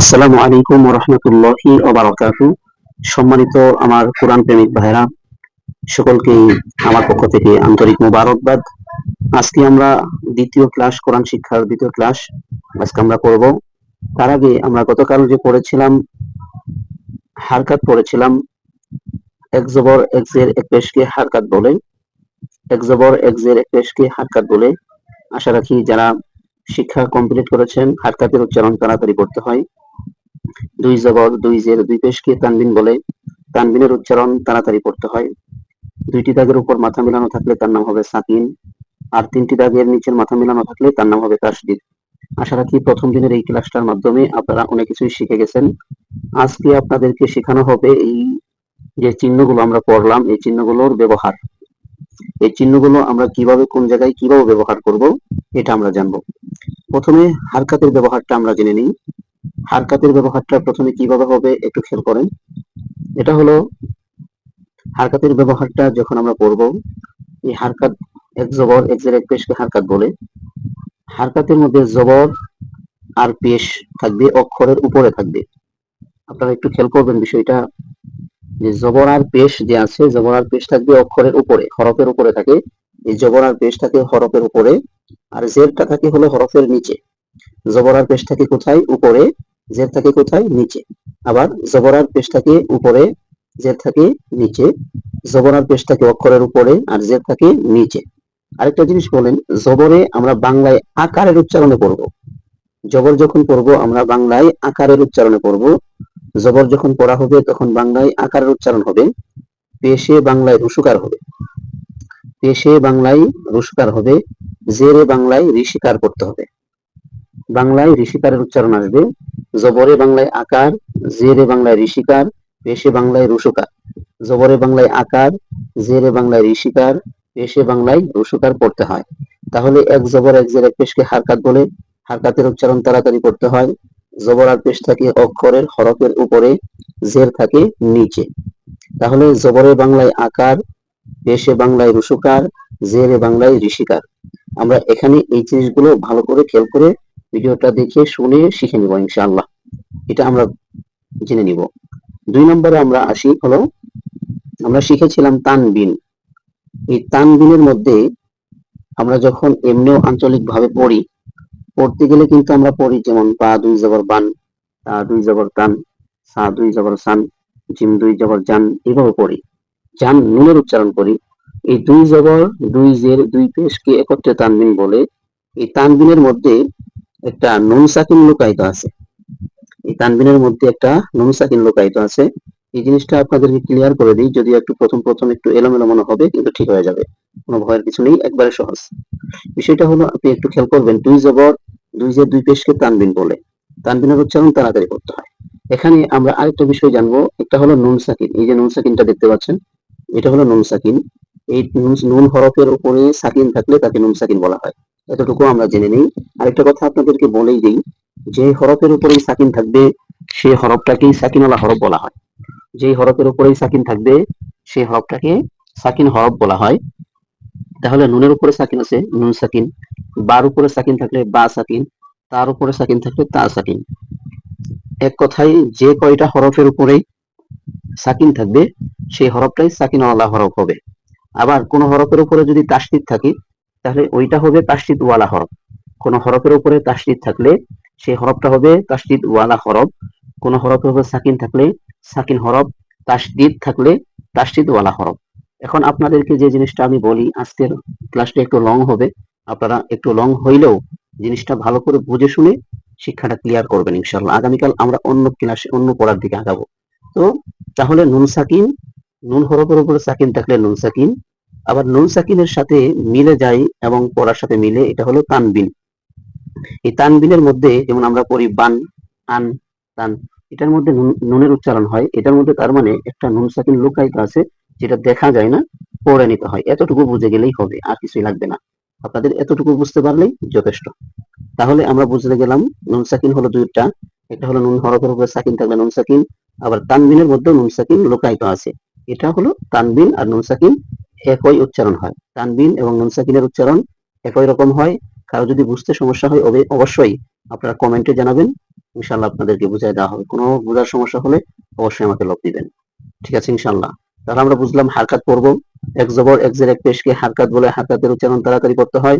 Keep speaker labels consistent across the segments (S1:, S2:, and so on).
S1: আসসালামু আলাইকুম রহমতুল্লাহি ওবারাকাতু সম্মানিত আমার কোরআন প্রেমিক ভাইরা সকলকে আমার পক্ষ থেকে আন্তরিক মোবারকবাদ। আজকে আমরা দ্বিতীয় ক্লাস, কোরআন শিক্ষার দ্বিতীয় ক্লাস আজকে আমরা করব। তার আগে আমরা গতকাল যে পড়েছিলাম, হারকাত পড়েছিলাম, এক জবর, এক জের, এক পেশকে হারকাত বলে। এক জবর, এক জের, এক পেশকে হারকাত বলে। আশা রাখি যারা শিক্ষা কমপ্লিট করেছেন। হারকাতের উচ্চারণ তাড়াতাড়ি করতে হয়। দুই জবর দুই জের দুই পেশকে তানবিন বলে। তানবিনের উচ্চারণ তাড়াতাড়ি করতে হয়। দুইটি দাগের উপর মাথা মিলানো থাকলে তার নাম হবে সাকিন। আর তিনটি দাগের নিচের মাথা মিলানো থাকলে তার নাম হবে তাসদিদ। আশা রাখি প্রথম দিনের এই ক্লাসটার মাধ্যমে আপনারা অনেক কিছুই শিখে গেছেন। আজকে আপনাদেরকে শেখানো হবে এই যে চিহ্নগুলো আমরা পড়লাম, এই চিহ্নগুলোর ব্যবহার। এই চিহ্নগুলো আমরা কীভাবে, কোন জায়গায় কীভাবে ব্যবহার করব, এটা আমরা জানব। প্রথমে হারকাতের ব্যবহারটা আমরা জেনে নিই। হারকাতের ব্যবহারটা প্রথমে কীভাবে হবে একটু খেয়াল করেন। এটা হলো হারকাতের ব্যবহারটা যখন আমরা করব এই হারকাত এক জবর, এক জের, এক পেশকে হারকাত বলে। হারকাতের মধ্যে জবর আর পেশ থাকবে, অক্ষরের উপরে থাকবে। আপনারা একটু খেয়াল করবেন বিষয়টা, যে জবর আর পেশ যে আছে, জবর আর পেশ থাকবে অক্ষরের উপরে, হরফের উপরে থাকে। এই জবর আর পেশ থাকে হরফের উপরে আর জেরটা থাকে হলো হরফের নিচে। জবর আর পেশ থাকে কোথায়? উপরে। জের থাকে কোথায়? নিচে। আবার জবর আর পেশ থাকে উপরে, জের থাকে নিচে। জবর আর পেশ থাকে অক্ষরের উপরে আর জের থাকে নিচে। আরেকটা জিনিস বলেন, জবরে আমরা বাংলায় আকারের উচ্চারণে পড়ব। জবর যখন পড়ব, আমরা বাংলায় আকারের উচ্চারণে পড়ব। জবর যখন পড়া হবে, তখন বাংলায় আকারের উচ্চারণ হবে। পেশে বাংলায় রুসুকার হবে। পেশে বাংলায় রুসুকার হবে, জেরে বাংলায় ঋষিকার করতে হবে। বাংলায় ঋষিকারের উচ্চারণ আসবে, জবরে বাংলায় আকার, জেরে বাংলায় ঋষিকার পেশে বাংলায় রুসুকার জবরে বাংলায় আকার, জেরে বাংলায় ঋষিকার পেশে বাংলায় রুসুকার পড়তে হয়। তাহলে এক জবর এক জের এক পেশকে হারকাত বলে হারকাতের উচ্চারণ তাড়াতাড়ি করতে হয়। জবর আর পেশ থাকে অক্ষরের হরফের উপরে, জের থাকে নিচে। তাহলে জবরে বাংলায় আকার পেশে বাংলায় রুসুকার জেরে বাংলায় ঋষিকার। আমরা এখানে এই জিনিসগুলো ভালো করে খেয়াল করে ভিডিওটা দেখে শুনে শিখে নিব ইনশাআল্লাহ। এটা আমরা জেনে নিব। দুই নম্বরে আমরা আসি হলো, আমরা শিখেছিলাম তানবিন। এই তানবিনের মধ্যে আমরা যখন এমনিও আঞ্চলিক ভাবে পড়ি, পড়তে গেলে কিন্তু আমরা পড়ি যেমন বা দুই জবর বান, তা, দুই জবর তান সা, দুই জবর সান, জিম, দুই জবর জান এভাবে পড়ি। জান নুনের উচ্চারণ করি। এই দুই জবর, দুই জের, দুই পেশকে একত্রে তানবিন বলে, এই তানবিনের মধ্যে একটা নুন সাকিন লুকায়িত আছে। এই তানবিনের মধ্যে একটা নুন সাকিন লুকায়িত আছে। এই জিনিসটা আপনাদেরকে ক্লিয়ার করে দিই যদি একটু প্রথম প্রথম একটু এলোমেলো মনে হবে, কিন্তু ঠিক হয়ে যাবে। কোনো ভয়ের কিছু নেই, একবারে সহজ। বিষয়টা হলো, আপনি একটু খেয়াল করবেন, দুই জবর, দুই জের, দুই পেশকে তানবিন বলে। তানবিনের উচ্চারণ তাড়াতাড়ি করতে হয়। এখানে আমরা আরেকটা বিষয় জানব, একটা হলো নুন সাকিন। এই যে নুন সাকিনটা দেখতে পাচ্ছেন এটা হলো নুন সাকিন। এই নুন হরফের উপরে সাকিন থাকলে তাকে নুন সাকিন বলা হয়। এতটুকু আমরা জেনে নিই। আরেকটা কথা আপনাদেরকে বলেই দিই, যে হরফের উপরেই সাকিন থাকবে সেই হরফটাকেই সাকিনওয়ালা হরফ বলা হয়। যে হরফের উপরেই সাকিন থাকবে সেই হরফটাকে সাকিন হরফ বলা হয়। তাহলে নুনের উপরে সাকিন আছে, নুন সাকিন। বার উপরে সাকিন থাকলে বা সাকিন। তার উপরে সাকিন থাকলে তা সাকিন। এক কথায় যে কয়টা হরফের উপরেই সাকিন থাকবে, সেই হরফটাই সাকিনওয়ালা হরফ হবে। আবার কোন হরফের উপরে যদি তাসদিদ থাকে, তাহলে ওইটা হবে তাসদিদ ওয়ালা হরফ। কোন হরফের উপরে তাসদিদ থাকলে, সেই হরফটা হবে তাসদিদ ওয়ালা হরফ। কোন হরফের উপরে সাকিন থাকলে, সাকিন হরফ। তাসদিদ থাকলে তাসদিদ ওয়ালা হরফ। এখন আপনাদেরকে যে জিনিসটা আমি বলি, আজকের ক্লাসটা একটু লং হবে। আপনারা একটু লং হইলেও জিনিসটা ভালো করে বুঝে শুনে শিক্ষাটা ক্লিয়ার করবেন ইনশাল্লাহ আগামীকাল আমরা অন্য ক্লাসে অন্য পড়ার দিকে আগাবো। তো তাহলে নুন সাকিন, নুন হরফের উপরে সাকিন থাকলে নুন সাকিন, আবার নুন সাকিনের সাথে মিলে যায় এবং পড়ার সাথে মিলে এটা হলো তানবিন। এই তানবিনের মধ্যে যেমন আমরা পড়ি বান, আন, তান, এটার মধ্যে নুনের উচ্চারণ হয়। এটার মধ্যে তার মানে একটা নুন সাকিন লুকায়িত আছে যেটা দেখা যায় না, পড়ে নিতে হয়। এতটুকু বুঝে গেলেই হবে, আর কিছুই লাগবে না। আপনাদের এতটুকু বুঝতে পারলেই যথেষ্ট। তাহলে আমরা বুঝতে গেলাম নুন সাকিন হলো দুইটা। একটা হলো নুন হরফের উপরে সাকিন থাকলে নুন সাকিন, আবার তানবিনের মধ্যে নুন সাকিন লুকায়িত আছে। এটা হলো তানবিন আর নুন সাকিন একই উচ্চারণ হয়। তানবিন এবং নুন সাকিনের উচ্চারণ একই রকম হয়। কারও যদি বুঝতে সমস্যা হয় অবশ্যই আপনারা কমেন্টে জানাবেন। ইনশাল্লাহ আপনাদেরকে বুঝাই দেওয়া হবে। কোনো বোঝার সমস্যা হলে অবশ্যই আমাকে লক দিবেন। ঠিক আছে ইনশাল্লাহ তাহলে আমরা বুঝলাম হারকাত পড়ব। এক জবর, এক জের, এক পেশকে হারকাত বলে হারকাতের উচ্চারণ তাড়াতাড়ি করতে হয়।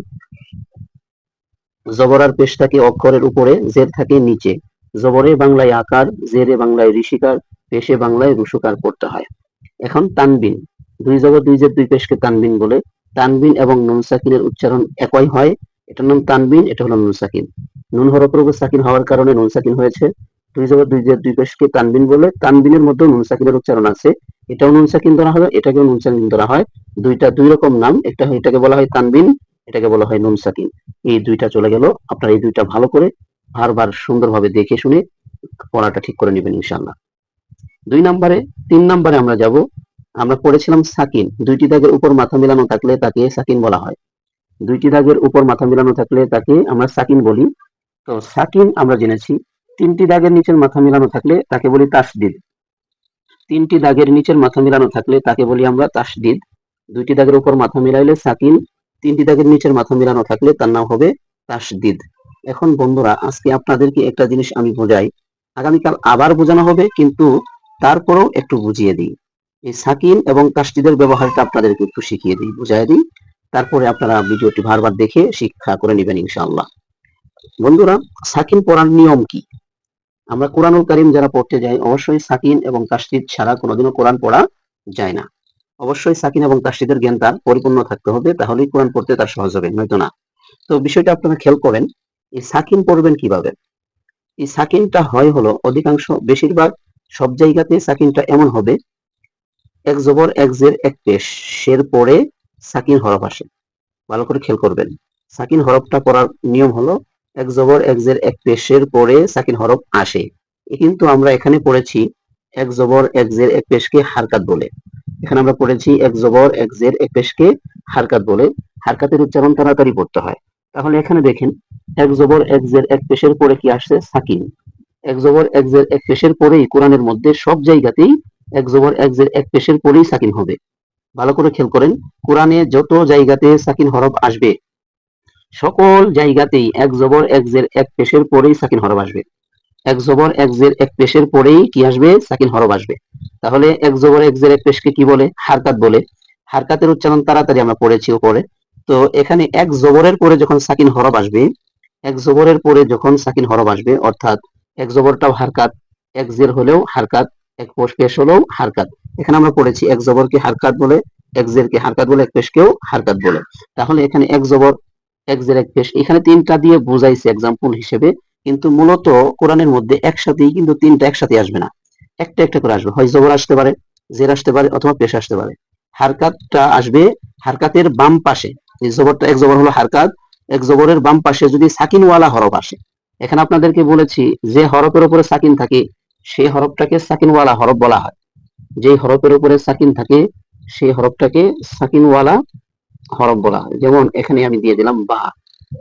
S1: জবর আর পেশ থাকে অক্ষরের উপরে, জের থাকে নিচে। জবরে বাংলায় আকার, জেরে বাংলায় ঋষিকার পেশে বাংলায় রুসুকার পড়তে হয়। এখন তানবিন, দুই জবর, দুই জের, দুই পেশকে তানবিন বলে। তানবিন এবং নুন সাকিনের উচ্চারণ একই হয়। এটার নাম তানবিন, এটা হলো নুন সাকিন। নুন হরফের উপর সাকিন হওয়ার কারণে নুন সাকিন হয়েছে। দুই জবর, দুই জের, দুই পেশকে তানবিন বলে। তানবিনের মধ্যে নুন সাকিনের উচ্চারণ আছে। এটাও নুন সাকিন ধরা হয়, এটাকেও নুন সাকিন ধরা হয়। দুইটা দুই রকম নাম, একটা এটাকে বলা হয় তানবিন, এটাকে বলা হয় নুন সাকিন। এই দুইটা চলে গেল। আপনারা এই দুইটা ভালো করে বারবার সুন্দরভাবে দেখে শুনে পড়াটা ঠিক করে নেবেন ইনশাল্লাহ দুই নম্বরে তিন নম্বরে আমরা যাব। আমরা পড়েছিলাম সাকিন। দুইটি দাগের উপর মাথা মেলানো থাকলে তাকে সাকিন বলা হয়। দুইটি দাগের উপর মাথা মেলানো থাকলে তাকে আমরা সাকিন বলি। তো সাকিন আমরা জেনেছি। তিনটি দাগের নিচের মাথা মেলানো থাকলে তাকে বলি তাসদিদ। তিনটি দাগের নিচের মাথা মেলানো থাকলে তাকে বলি আমরা তাসদিদ। দুইটি দাগের উপর মাথা মিলাইলে সাকিন। তিনটি দাগের নিচের মাথা মেলানো থাকলে তার নাম হবে তাসদিদ। এখন বন্ধুরা, আজকে আপনাদেরকে একটা জিনিস আমি বোঝাই। আগামীকাল আবার বোঝানো হবে, কিন্তু তারপরেও একটু বুঝিয়ে দিই। এই সাকিন এবং তাসদিদের ব্যবহারটা আপনাদেরকে একটু শিখিয়ে দিই, বুঝাই দিই। তারপরে আপনারা ভিডিওটি বারবার দেখে শিক্ষা করে নেবেন, ইনশাআল্লাহ। বন্ধুরা, সাকিন পড়ার নিয়ম কি? আমরা কোরআনুল কারিম যারা পড়তে যাই, অবশ্যই সাকিন এবং তাসদিদ ছাড়া কোনোদিনও কোরআন পড়া যায় না। অবশ্যই সাকিন এবং তাসদিদের জ্ঞান তার পরিপূর্ণ থাকতে হবে, তাহলেই কোরআন পড়তে তার সহজ হবে, নয়তো না। তো বিষয়টা আপনারা খেয়াল করেন এই সাকিন পড়বেন কীভাবে? এই সাকিনটা হয় হলো অধিকাংশ বেশিরভাগ সব জায়গাতে সাকিনটা এমন হবে, এক জবর, এক জের, এক পেশ। শের পরে সাকিন হরফ আসে। ভালো করে খেয়াল করবেন। সাকিন হরফটা পড়ার নিয়ম হলো এক জবর, এক জের, এক পেশের পরে সাকিন হরফ আসে। কিন্তু আমরা এখানে পড়েছি এক জবর, এক জের, এক পেশকে হারকাত বলে। এখানে আমরা পড়েছি এক জবর, এক জের, এক পেশকে হারকাত বলে। হারকাতের উচ্চারণ তাড়াতাড়ি পড়তে হয়। তাহলে এখানে দেখেন এক জবর এক জের এক পেশের পরে কি আসছে? সাকিন এক জবর এক জের এক পেশের পরেই কোরআনের মধ্যে সব জায়গাতেই এক জবর এক জের এক পেশের পরেই সাকিন হবে। ভালো করে খেয়াল করেন, কোরআনে যত জায়গাতে সাকিন হরফ আসবে, সকল জায়গাতেই এক জবর এক জের এক পেশের পরেই সাকিন হরফ আসবে। এক জবর এক জের এক পেশের পরেই কি আসবে? সাকিন হরফ আসবে। তাহলে এক জবর এক জের এক পেশকে কি বলে? হারকাত বলে। হারকাতের উচ্চারণ তাড়াতাড়ি আমরা পড়েছি উপরে। তো এখানে এক জবরের পরে যখন সাকিন হরফ আসবে এক জবরের পরে যখন সাকিন হরফ আসবে, অর্থাৎ এক জবরটাও হারকাত, এক জের হলেও হারকাত, এক পেশ হলেও হারকাত। এখানে আমরা পড়েছি এক জবরকে হারকাত বলে, এক জেরকে হারকাত বলে, এক পেশকেও হারকাত বলে। তাহলে এখানে এক জবর, এক জের, এক পেশ, এখানে তিনটা দিয়ে বুঝাইছে এক্সাম্পল হিসেবে, কিন্তু মূলত কোরআনের মধ্যে একসাথেই কিন্তু তিনটা একসাথে আসবে না। একটা একটা করে আসবে। হয় জবর আসতে পারে, জের আসতে পারে, অথবা পেশ আসতে পারে। হারকাতটা আসবে হারকাতের বাম পাশে। জবরটা এক জবর হলো হারকাত এক জবরের বাম পাশে যদি সাকিনওয়ালা হরফ আসে, এখানে আপনাদেরকে বলেছি যে হরফের উপরে সাকিন থাকে সেই হরফটাকে সাকিনওয়ালা হরফ বলা হয়। যে হরফের উপরে সাকিন থাকে সেই হরফটাকে সাকিনওয়ালা হরফ বলা হয়। যেমন এখানে আমি দিয়ে দিলাম বা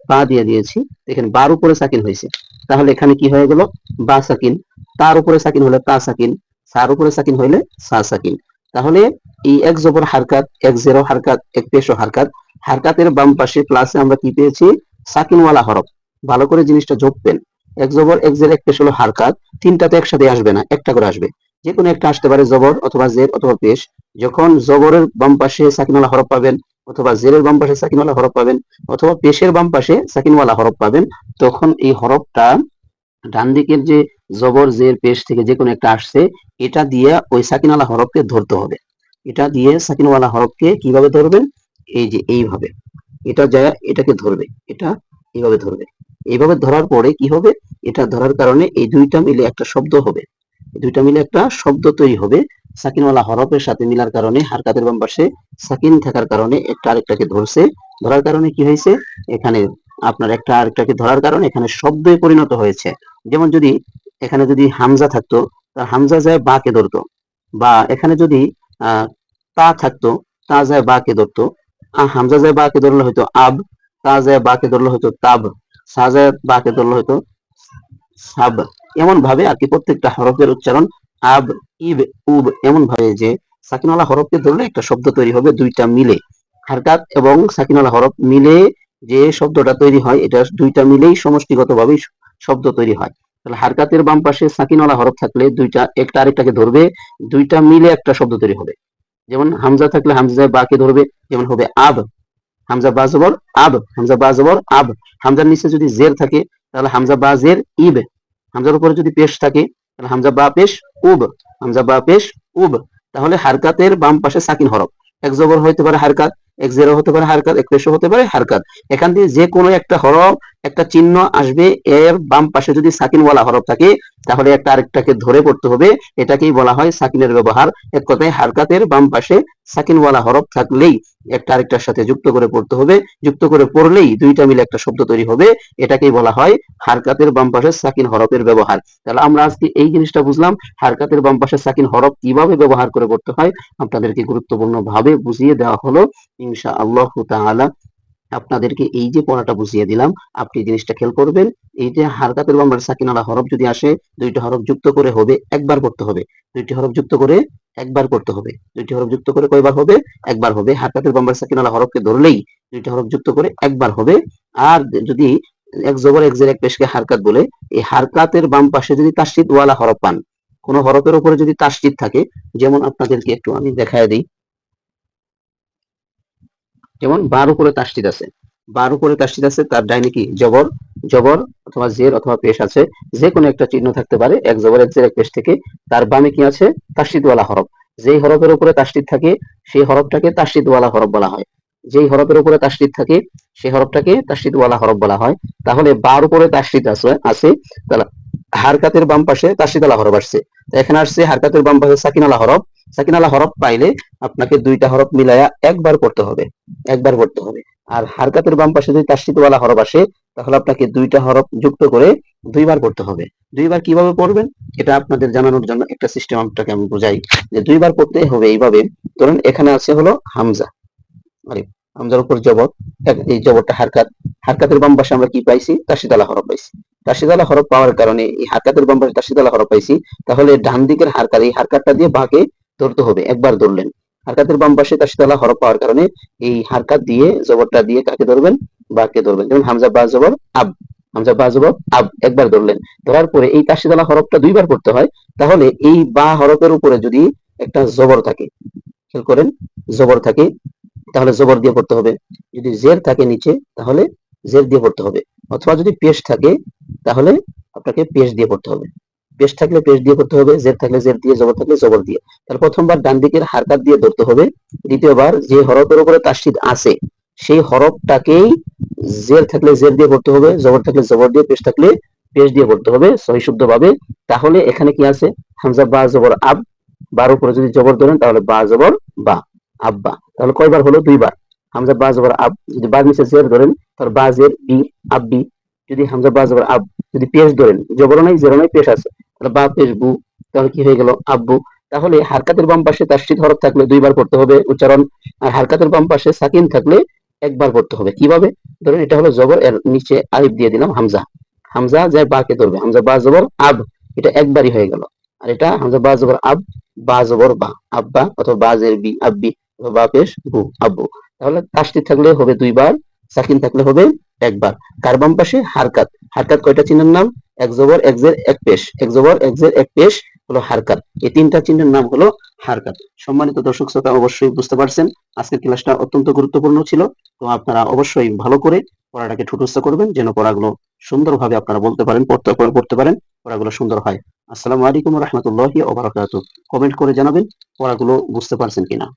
S1: বা দিয়ে দিয়েছি, এখানে বার উপরে সাকিন হয়েছে। তাহলে এখানে কি হয়ে গেল? বা সাকিন। তার উপরে সাকিন হলে তা সাকিন, সার উপরে সাকিন হইলে সা সাকিন। তাহলে এই এক জবর হারকাত, এক জেরো হারকাত, এক পেশো হারকাত হারকাতের বাম পাশে প্লাসে আমরা কি পেয়েছি? সাকিনওয়ালা হরফ। ভালো করে জিনিসটা যোগবেন এক জবর, এক জের, এক পেশ হলো হারকাত। তিনটাতে একসাথে আসবে না, একটা করে আসবে। যে কোনো একটা আসতে পারে, জবর অথবা জের অথবা পেশ। যখন জবরের বাম পাশে সাকিনওয়ালা হরফ পাবেন অথবা জেরের বাম পাশে সাকিনওয়ালা হরফ পাবেন অথবা পেশের বাম পাশে সাকিনওয়ালা হরফ পাবেন, তখন এই হরফটা ডান দিকের যে জবর, জের, পেশ থেকে যে কোনো একটা আসছে, এটা দিয়ে ওই সাকিনওয়ালা হরফকে ধরতে হবে। এটা দিয়ে সাকিনওয়ালা হরফকে কীভাবে ধরবেন? এই যে এইভাবে। এটা যায়, এটাকে ধরবে। এটা এইভাবে ধরবে। এইভাবে ধরার পরে কি হবে? এটা ধরার কারণে এই দুইটা মিলে একটা শব্দ হবে। দুইটা মিলে একটা শব্দ তৈরি হবে। সাকিনওয়ালা হরফের সাথে মিলার কারণে হারকাতের বাম পাশে সাকিন থাকার কারণে একটা আরেকটাকে ধরছে। ধরার কারণে কি হয়েছে? এখানে আপনার একটা আরেকটাকে ধরার কারণে এখানে শব্দে পরিণত হয়েছে। যেমন যদি এখানে যদি হামজা থাকতো তার হামজা যায় বাকে ধরতো। বা এখানে যদি তা থাকতো, তা যায় বাকে ধরতো। হামজা যায় বাকে ধরলে হয়তো আব, তা যায় বাকে ধরলে হয়তো তাব, সা যায় বাকে ধরলে হয়তো সাব। এমন ভাবে আর কি প্রত্যেকটা হরফের উচ্চারণ আব, ইব, উব এমন ভাবে যে হরফকে ধরলে একটা শব্দ তৈরি হবে, দুইটা মিলে। হারকাত এবং সাকিনওয়ালা হরফ মিলে যে শব্দটা তৈরি হয়, এটা দুইটা মিলেই সমষ্টিগতভাবেই শব্দ তৈরি হয়। তাহলে হারকাতের বাম পাশে সাকিনওয়ালা হরফ থাকলে দুইটা, একটা আরেকটাকে ধরবে, দুইটা মিলে একটা শব্দ তৈরি হবে। যেমন হামজা থাকলে হামজা বাকে ধরবে, যেমন হবে আব। হামজা বা জবর, আব। হামজা বা জবর, আব। হামজার নিচে যদি জের থাকে, তাহলে হামজা বা জের, ইব। হামজার উপরে যদি পেশ থাকে, তাহলে হামজা বা পেশ, উব। হামজা বা পেশ, উব। তাহলে হারকাতের বাম পাশে সাকিন হরফ। এক জবর হতে পারে হারকাত, এক জেরো হতে পারে হারকাত, এক পেশও হতে পারে হারকাত। এখান দিয়ে যে কোনো একটা হরফ একটা চিহ্ন আসবে এর বাম পাশে যদি সাকিনওয়ালা হরফ থাকে, তাহলে একটা আরেকটাকে ধরে পড়তে হবে। এটাকেই বলা হয় সাকিনের ব্যবহার। এক কথায় হারকাতের বাম পাশে সাকিনওয়ালা হরফ থাকলেই একটা আরেকটার সাথে যুক্ত করে পড়তে হবে। যুক্ত করে পড়লেই দুইটা মিলে একটা শব্দ তৈরি হবে। এটাকেই বলা হয় হারকাতের বাম পাশে সাকিন হরফের ব্যবহার। তাহলে আমরা আজকে এই জিনিসটা বুঝলাম, হারকাতের বাম পাশে সাকিন হরফ কীভাবে ব্যবহার করে করতে হয়। আপনাদেরকে গুরুত্বপূর্ণ ভাবে বুঝিয়ে দেওয়া হলো। ইনশা আল্লাহ তাআলা। আপনাদেরকে এই যে পড়াটা বুঝিয়ে দিলাম, আপনি জিনিসটা খেয়াল করবেন। এই যে হারকাতের বাম পাশে সাকিন আলা হরফ যদি আসে, দুইটা হরফ যুক্ত করে হবে, একবার করতে হবে। দুইটি হরফ যুক্ত করে একবার করতে হবে। দুইটি হরফ যুক্ত করে কয়বার হবে? একবার হবে। হারকাতের বাম পাশে সাকিন হরফকে ধরলেই দুইটা হরফ যুক্ত করে একবার হবে। আর যদি এক জবর এক জের এক পেশকে হারকাত বলে, এই হারকাতের বাম পাশে যদি তাসজিদ ওয়ালা হরফ পান, কোন হরফের উপরে যদি তাসজিদ থাকে, যেমন আপনাদেরকে একটু আমি দেখায় দিই যেমন বার উপরে তাসজিদ আছে। বার উপরে তাসজিদ আছে, তার ডাইনে কি? জবর। জবর অথবা জের অথবা পেশ আছে। যে কোনো একটা চিহ্ন থাকতে পারে, এক জবর, এক জের, এক পেশ থেকে। তার বামে কি আছে? তাসজিদ ওয়ালা হরফ। যেই হরফের উপরে তাসজিদ থাকে, সেই হরফটাকে তাসজিদ ওয়ালা হরফ বলা হয়। যেই হরফের উপরে তাসজিদ থাকে, সেই হরফটাকে তাসজিদ ওয়ালা হরফ বলা হয়। তাহলে বার উপরে তাসজিদ আছে আছে, তাহলে হারকাতের বাম পাশে তাসজিদ আলা হরফ আসছে। এখানে আসছে হারকাতের বাম পাশে সাকিন আলা হরফ। সাকিন আলা হরফ পাইলে আপনাকে দুইটা হরফ মিলায়া একবার পড়তে হবে। একবার পড়তে হবে। আর হারকাতের বাম পাশে যদি তাসজিদ ওয়ালা হরফ আসে, তাহলে আপনাকে দুইটা হরফ যুক্ত করে দুইবার পড়তে হবে। দুইবার কীভাবে পড়বেন? এটা আপনাদের জানানোর জন্য একটা সিস্টেম আপনাকে আমি বুঝাই যে দুইবার পড়তে হবে এইভাবে। ধরুন, এখানে আছে হলো হামজা। আরে, হামজার উপর জবর। এই জবরটা হারকাত। হারকাতের বাম পাশে আমরা কি পাইছি? তাসিদালা হরফ পাইছি। তাসিদালা হরফ পাওয়ার কারণে এই হারকাতের বাম পাশে তাসিদালা হরফ পাইছি, তাহলে ডান দিকের হারকাত, এই হারকাতটা দিয়ে বাঁকে ধরতে হবে, একবার ধরলেন। হারকাতের বাম পাশে তাসিদালা হরফ পাওয়ার কারণে এই হারকাত দিয়ে জবরটা দিয়ে কাকে ধরবেন? বাঁকে ধরবেন। যেমন হামজা বা জবর, আব। হামজা বা জবর, আব। একবার ধরলেন। ধরার পরে এই তাসিদালা হরফটা দুইবার পড়তে হয়, তাহলে এই বা হরফের উপরে যদি একটা জবর থাকে, খেয়াল করেন, জবর থাকে, তাহলে জবর দিয়ে পড়তে হবে। যদি জের থাকে নিচে, তাহলে জের দিয়ে পড়তে হবে। অথবা যদি পেশ থাকে তাহলে আপনাকে পেশ দিয়ে পড়তে হবে। পেশ থাকলে পেশ দিয়ে পড়তে হবে, জের থাকলে জের দিয়ে, জবর থাকলে জবর দিয়ে। তাহলে প্রথমবার ডান দিকের হারকাত দিয়ে ধরতে হবে। দ্বিতীয়বার যে হরফের উপরে তাসদিদ আছে, সেই হরফটাকেই জের থাকলে জের দিয়ে পড়তে হবে, জবর থাকলে জবর দিয়ে, পেশ থাকলে পেশ দিয়ে পড়তে হবে সহিশুদ্ধ ভাবে তাহলে এখানে কি আছে? হামজা বা, জবর, আব। বার উপরে যদি জবর ধরেন, তাহলে বা, জবর, বা, আব্বা। তাহলে কয়বার হলো? দুইবার। হামজা বা, জবর, আব। যদি বা নিচে জের ধরেন, তাহলে বা, জের, বি আব্বি যদি হামজা বা জবর আব যদি পেশ ধরেন জবর নাই জেরো নাই, পেশ আছে, তাহলে বা পেশ বু, তাহলে কি হয়ে গেল? আব্বু। তাহলে হারকাতের বাম পাশে তাসদিদ হরফ থাকলে দুইবার পড়তে হবে উচ্চারণ, আর হারকাতের বাম পাশে সাকিন থাকলে একবার পড়তে হবে। কীভাবে? ধরুন এটা হলো জবর, এর নিচে আলিফ দিয়ে দিলাম হামজা। হামজা যায় বাকে ধরবে, হামজা বা জবর আব, এটা একবারই হয়ে গেল। আর এটা হামজা বা জবর আব, বা জবর বা, আব্বা অথবা বা জের বি, আব্বি বা পেশ বু, আব্বু। তাহলে তাসদিদ থাকলে হবে দুইবার, সাকিন থাকলে হবে একবার। কার বাম পাশে হারকাত। হারকাত কয়টা চিহ্নের নাম? এক জবর, এক জের, এক পেশ। এক জবর, এক জের, এক পেশ হলো হারকাত। এই তিনটা চিহ্নের নাম হলো হারকাত। সম্মানিত দর্শক শ্রোতা, অবশ্যই বুঝতে পারছেন, আজকের ক্লাসটা অত্যন্ত গুরুত্বপূর্ণ ছিল। তো আপনারা অবশ্যই ভালো করে পড়াটাকে ঠুটস্থ করবেন, যেন পড়াগুলো সুন্দরভাবে আপনারা বলতে পারেন, পড়তে পড়তে পারেন, পড়াগুলো সুন্দর হয়। আসসালামু আলাইকুম রহমতুল্লাহি ওবারাকাতু কমেন্ট করে জানাবেন পড়াগুলো বুঝতে পারছেন কিনা।